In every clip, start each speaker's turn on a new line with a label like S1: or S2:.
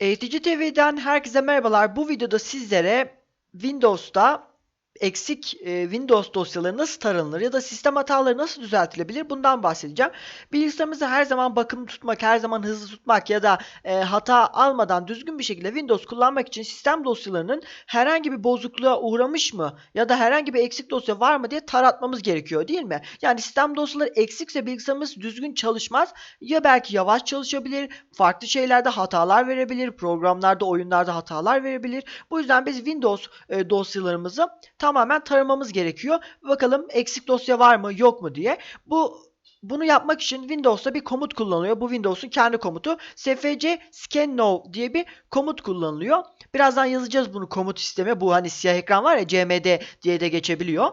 S1: Eğitici TV'den herkese merhabalar. Bu videoda sizlere Windows'ta eksik e, Windows dosyaları nasıl taranılır ya da sistem hataları nasıl düzeltilebilir bundan bahsedeceğim. Bilgisayarımızı her zaman bakımlı tutmak, her zaman hızlı tutmak ya da e, hata almadan düzgün bir şekilde Windows kullanmak için sistem dosyalarının herhangi bir bozukluğa uğramış mı ya da herhangi bir eksik dosya var mı diye taratmamız gerekiyor değil mi? Yani sistem dosyaları eksikse bilgisayarımız düzgün çalışmaz ya belki yavaş çalışabilir, farklı şeylerde hatalar verebilir, programlarda, oyunlarda hatalar verebilir. Bu yüzden biz Windows e, dosyalarımızı tamamen taramamız gerekiyor. Bakalım eksik dosya var mı yok mu diye. Bu bunu yapmak için Windows'ta bir komut kullanılıyor. Bu Windows'un kendi komutu. sfc scan now diye bir komut kullanılıyor. Birazdan yazacağız bunu komut sistemi. Bu hani siyah ekran var ya cmd diye de geçebiliyor.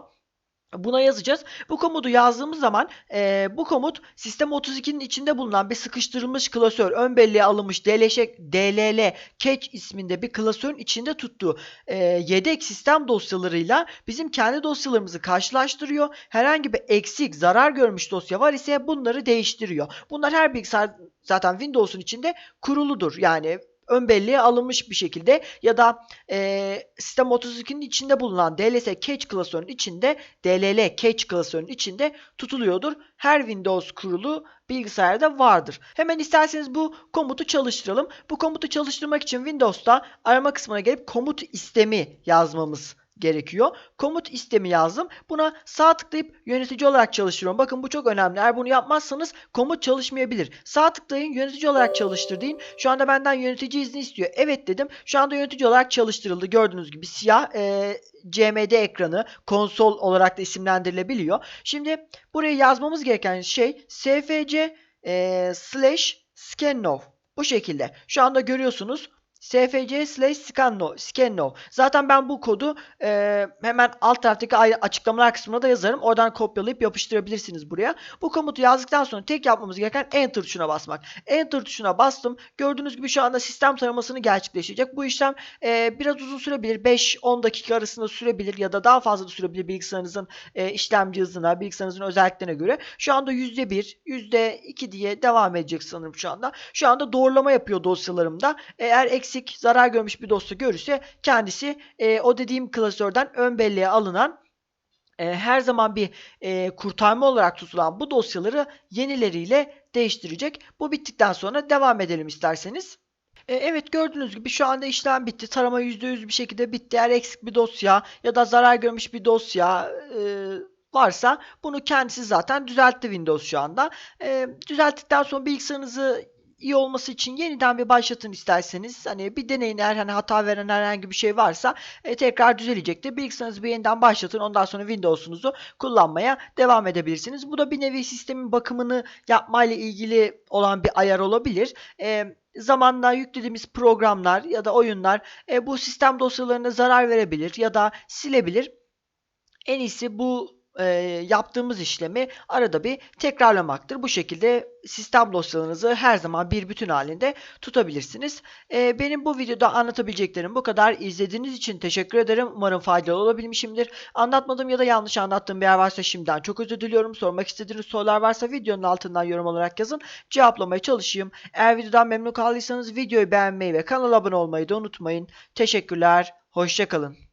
S1: Buna yazacağız. Bu komutu yazdığımız zaman e, bu komut sistem 32'nin içinde bulunan bir sıkıştırılmış klasör, ön belleğe alınmış DLŞ, DLL cache isminde bir klasörün içinde tuttuğu e, yedek sistem dosyalarıyla bizim kendi dosyalarımızı karşılaştırıyor. Herhangi bir eksik, zarar görmüş dosya var ise bunları değiştiriyor. Bunlar her bilgisayar zaten Windows'un içinde kuruludur. Yani ön belleğe alınmış bir şekilde ya da e, sistem 32'nin içinde bulunan DLS cache klasörünün içinde DLL cache klasörünün içinde tutuluyordur. Her Windows kurulu bilgisayarda vardır. Hemen isterseniz bu komutu çalıştıralım. Bu komutu çalıştırmak için Windows'ta arama kısmına gelip komut istemi yazmamız gerekiyor. Komut istemi yazdım. Buna sağ tıklayıp yönetici olarak çalıştırıyorum. Bakın bu çok önemli. Eğer bunu yapmazsanız komut çalışmayabilir. Sağ tıklayın yönetici olarak çalıştır deyin. Şu anda benden yönetici izni istiyor. Evet dedim. Şu anda yönetici olarak çalıştırıldı. Gördüğünüz gibi siyah e, CMD ekranı konsol olarak da isimlendirilebiliyor. Şimdi buraya yazmamız gereken şey sfc e, slash scannow. Bu şekilde. Şu anda görüyorsunuz sfc slash scanno, scanno. Zaten ben bu kodu e, hemen alt taraftaki açıklamalar kısmına da yazarım. Oradan kopyalayıp yapıştırabilirsiniz buraya. Bu komutu yazdıktan sonra tek yapmamız gereken enter tuşuna basmak. Enter tuşuna bastım. Gördüğünüz gibi şu anda sistem taramasını gerçekleştirecek. Bu işlem e, biraz uzun sürebilir. 5-10 dakika arasında sürebilir ya da daha fazla da sürebilir bilgisayarınızın e, işlemci hızına, bilgisayarınızın özelliklerine göre. Şu anda %1, %2 diye devam edecek sanırım şu anda. Şu anda doğrulama yapıyor dosyalarımda. Eğer eksik, zarar görmüş bir dosya görürse kendisi e, o dediğim klasörden ön belleğe alınan e, her zaman bir e, kurtarma olarak tutulan bu dosyaları yenileriyle değiştirecek. Bu bittikten sonra devam edelim isterseniz. E, Evet gördüğünüz gibi şu anda işlem bitti. Tarama %100 bir şekilde bitti. Eğer eksik bir dosya ya da zarar görmüş bir dosya e, varsa bunu kendisi zaten düzeltti Windows şu anda. E, düzelttikten sonra bilgisayarınızı iyi olması için yeniden bir başlatın isterseniz. Hani bir deneyin eğer hani hata veren herhangi bir şey varsa e, tekrar düzelecektir. Bilgisayarınızı bir yeniden başlatın. Ondan sonra Windows'unuzu kullanmaya devam edebilirsiniz. Bu da bir nevi sistemin bakımını yapmayla ilgili olan bir ayar olabilir. E, zamanla yüklediğimiz programlar ya da oyunlar e, bu sistem dosyalarına zarar verebilir ya da silebilir. En iyisi bu e, yaptığımız işlemi arada bir tekrarlamaktır. Bu şekilde sistem dosyalarınızı her zaman bir bütün halinde tutabilirsiniz. E, benim bu videoda anlatabileceklerim bu kadar. İzlediğiniz için teşekkür ederim. Umarım faydalı olabilmişimdir. Anlatmadığım ya da yanlış anlattığım bir yer varsa şimdiden çok özür diliyorum. Sormak istediğiniz sorular varsa videonun altından yorum olarak yazın. Cevaplamaya çalışayım. Eğer videodan memnun kaldıysanız videoyu beğenmeyi ve kanala abone olmayı da unutmayın. Teşekkürler. Hoşçakalın.